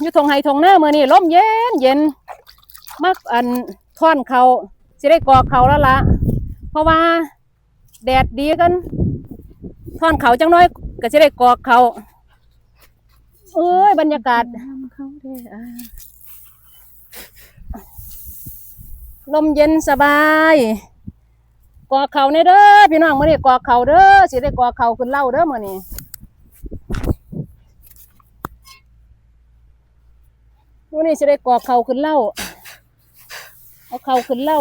อยู่ทงไฮทงหน้ามื้อนี้ลมเย็นเย็นมักอันท่อนเขาสิได้กอเขาแล้วละเพราะว่าแดดดีกันท่อนเขาจังน้อย ก็สิได้กอเขาเอ้ยบรรยากาศลมเย็นสบายกอเขาในเด้อพี่น้องมื้อนี้กอเขาเด้อสิได้กอเขาขึ้นเล่าเด้อมื้อนี้ มื้อนี้สิได้กอกเขาขึ้นเล่าเอาเขาขึ้นเล่า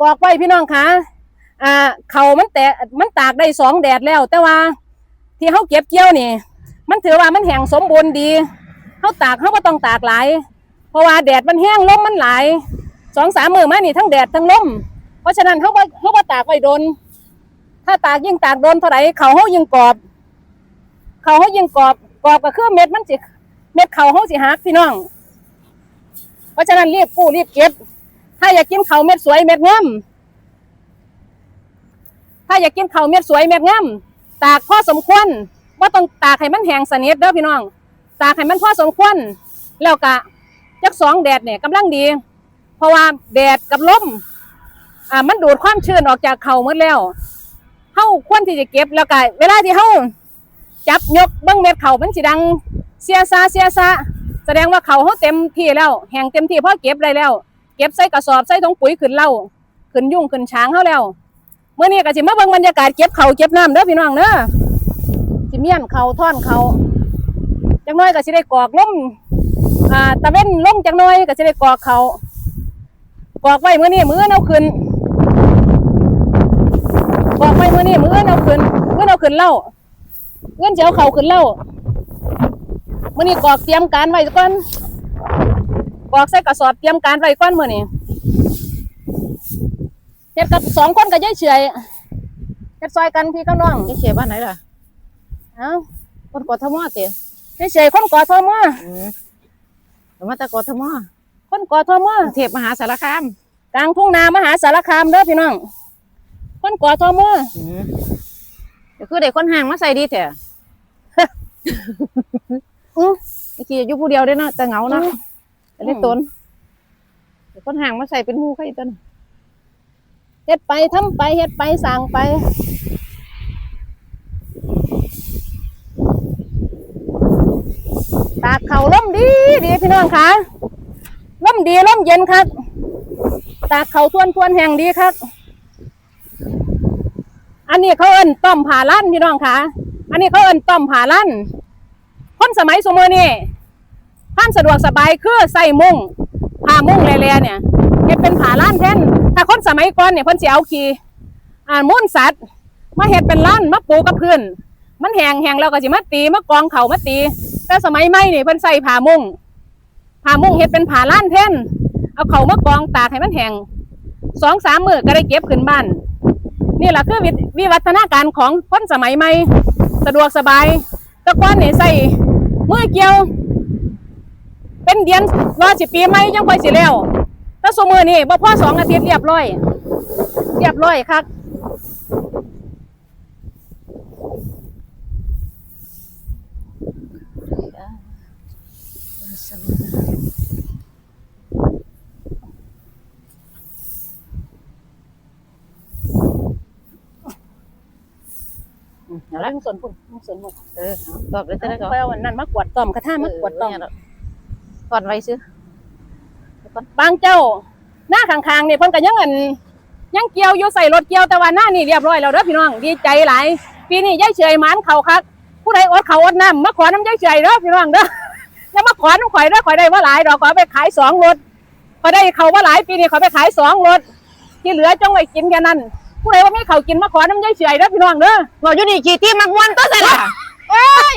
กอกไว้พี่น้องคะอ่าเขามันแตะมันตากได้สองแดดแล้ว แต่ว่า ที่เขาเก็บเกี่ยวนี่ มันถือว่ามันแห้งสมบูรณ์ดีเขาตากเขาก็ต้องตากหลาย เพราะว่าแดดมันแห้งลมมันหลายสองสามมือมานี่ทั้งแดดทั้งลมเพราะฉะนั้นเขาบ่เขาบ่ตากไว้โดน ถ้าตากยิ่งตากโดนเท่าไหร่เขาเขายิ่งกรอบ เขาเขายิ่งกรอบกรอบก็คือเม็ดมันสิ เม็ดเขาเขาสิหักพี่น้อง เพราะฉะนั้นรีบกู้รีบเก็บ ถ้าอยากกินเขาเม็ดสวยเม็ดงามถ้าอยากกินเขาเม็ดสวยเม็ดงามตากพอสมควรว่าต้องตากให้มันแห้งสนิทเด้อพี่น้อง ตากให้มันพอสมควรแล้วก็จักสองแดดเนี่ยกำลังดี เพราะว่าแดดกับลมอ่ามันดูดความชื้นออกจากเขาหมดแล้วเฮาควรที่จะเก็บแล้วก็เวลาที่เฮาจับยกเบิ้งเม็ดเขามันสิดัง เสียซาเสียซาแสดงว่าเขาเฮาเต็มที่แล้ว แห้งเต็มที่พอเก็บได้แล้ว เก็บใส่กระสอบใส่ถุงปุ๋ยขึ้นเหล้าขึ้นยุ่งขึ้นช้างเฮาแล้วเมื่อนี้ก็สิมาเบิ่งบรรยากาศเก็บเขาเก็บน้ำเด้อพี่น้องเด้อสิเมียนเขาท่อนเขาจังน้อยก็สิได้กอกล้มอ่าตะเว้นลงจังน้อยก็จะได้กอกเขากอกไว้มื้อนี้มื้อเอาขึ้นกอกไว้มื้อนี้มื้อเอาขึ้นมื้อเอาขึ้นเล่าเงินจะเอาเขาขึ้นเล่า มื้อนี้กอกเตรียมการไว้ก่อนกอกใส่กระสอบเตรียมการไว้ก่อนมื้อนี้เฮ็ดกับสองคนก็ยายเฉอยเฮ็ดซอยกันพี่กับน้องจะเชียร์บ้านไหนล่ะเอ้าคนกทมเตะยายเฉอยคนกอทมอืมแต่มาแต่กทมคนกอทมกรุงเทพมหาสารคามกลางทุ่งนามหาสารคามเด้อพี่น้องคนกอทมอืมเดี๋ยวคือเด็กคนห่างมาใส่ดีแท้อื้ อเมื่อกี้อยู่ผู้เดียวได้เนาะแต่เหงาเนาะอืมแต่ได้ตนเด็กคนห่างมาใส่เป็นหมู่ใครต้นเฮ็ดไปทำไปเฮ็ดไปสั่งไปตากเขาล่มดีดีพี่น้องคะล่มดีล่มเย็นครับตากเขาทวนทวนแห่งดีครับอันนี้เขาเอิ้นต้อมผ่าลั่นพี่น้องคะอันนี้เขาเอิ้นต้อมผ่าลั่น คนสมัยสมัยนี้ความสะดวกสบายคือใส่มุ้งผ้ามุ้งแล่ๆเนี่ยเฮ็ดเป็นผ่าลั่นแท่นถ้าคนสมัยก่อนเนี่ยเพิ่นสิเอาขี้อ่ามูลสัตว์มาเฮ็ดเป็นลั่นมาปูกับพื้นมันแหงแหงแล้วก็สิมาตีมากองเขามาตี แต่สมัยใหม่นี่เพิ่นใส่ผ้ามุ้งผ้ามุ้งเฮ็ดเป็นผ้าล้านแท่นเอาเขามากองตากให้มันแหงสองสามมือก็ได้เก็บขึ้นบ้าน นี่แหละคือวิวิวัฒนาการของคนสมัยใหม่ สะดวกสบาย แตะก้อนนี่ใส่ มือเกี่ยว เป็นเดือนว่าสิปีไม่ยังไปสิแล้วถ้าสมือนี่บ่พ่อสองอาทิตย์เรียบร้อย เรียบร้อยครับ เอาละลุงสนพุ่นลุงสนพุ่นเออเอาตอบเลยจะได้ก็ไปเอาอันนั่นมากวดต้อมกระท่ามากวดต้อมก่อนไว้ซื้อบางเจ้า หน้าข้างๆนี่เพิ่นก็ยังอันยังเกี่ยวอยู่ใส่รถเกี่ยวแต่ว่าหน้านี่เรียบร้อยแล้วเด้อพี่น้องดีใจหลายปีนี้ยายเฉยหมานเขาคักผู้ใดอดเขาวอดน้ำมาขอน้ำยายเฉยเด้อพี่น้องเด้ออย่ามาขอน้ำข่อยเด้อข่อยได้ว่าหลายดอกขอไปขายสองรถขอยได้เขาว่าหลายปีนี้ขอยไปขายสองรถที่เหลือจงไว้กินแค่นั้น ผู้ใดว่าไม่เขากินมาขอน้ำยายเฉยเด้อพี่น้องเด้อบอกอยู่นี่กี่ที่มักวันก็ใส่ละเอ้ย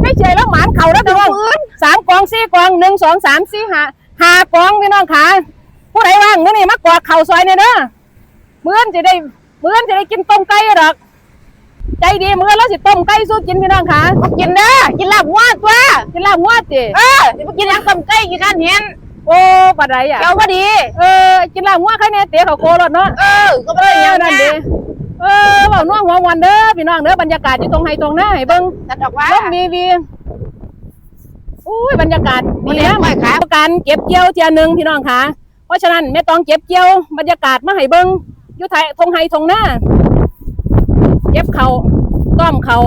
ไม่เฉยแล้วหมานเขาแล้วพี่น้องสามกองสี่กองหนึ่งสองสามสี่ห้าห้ากองพี่น้องขาผู้ใดว่างมื้อนี้มากวาดเข่าซอยเนี่ยเด้อมื้อนจะได้มื้อนจะได้กินต้มไก่ดอกใจดีมื้อแล้วสิต้มไก่สู้กินพี่น้องขากินเด้อกินลาบวัวตัวกินลาบงัวติเออจะไปกินหยังต้มไก่กินข้าวเห็น โอ้ปานใดอะเจ้าพอดี เออกินลาบงัวใครเนี่ยเตะเขาโครถเนาะเออก็เอไม่ได้อยังนั่นั่นนดิดิเออเว้าน่วงหัววันเด้อพี่น้องเด้อบรรยากาศอยู่ตรงไห้ตรงหน้าให้เบิ่งตัดดอกว่าลมวีวีรยากาศมันดีเลี้ยงนะไว้ครับการเก็บเกี่ยวเทียหนึ่งพี่น้องค่ะ เพราะฉะนั้นไม่ต้องเก็บเกี่ยวบรรยากาศมาให้เบิ้งอยู่ไทยทงไฮทงหน้า เก็บเขาต้อมเขา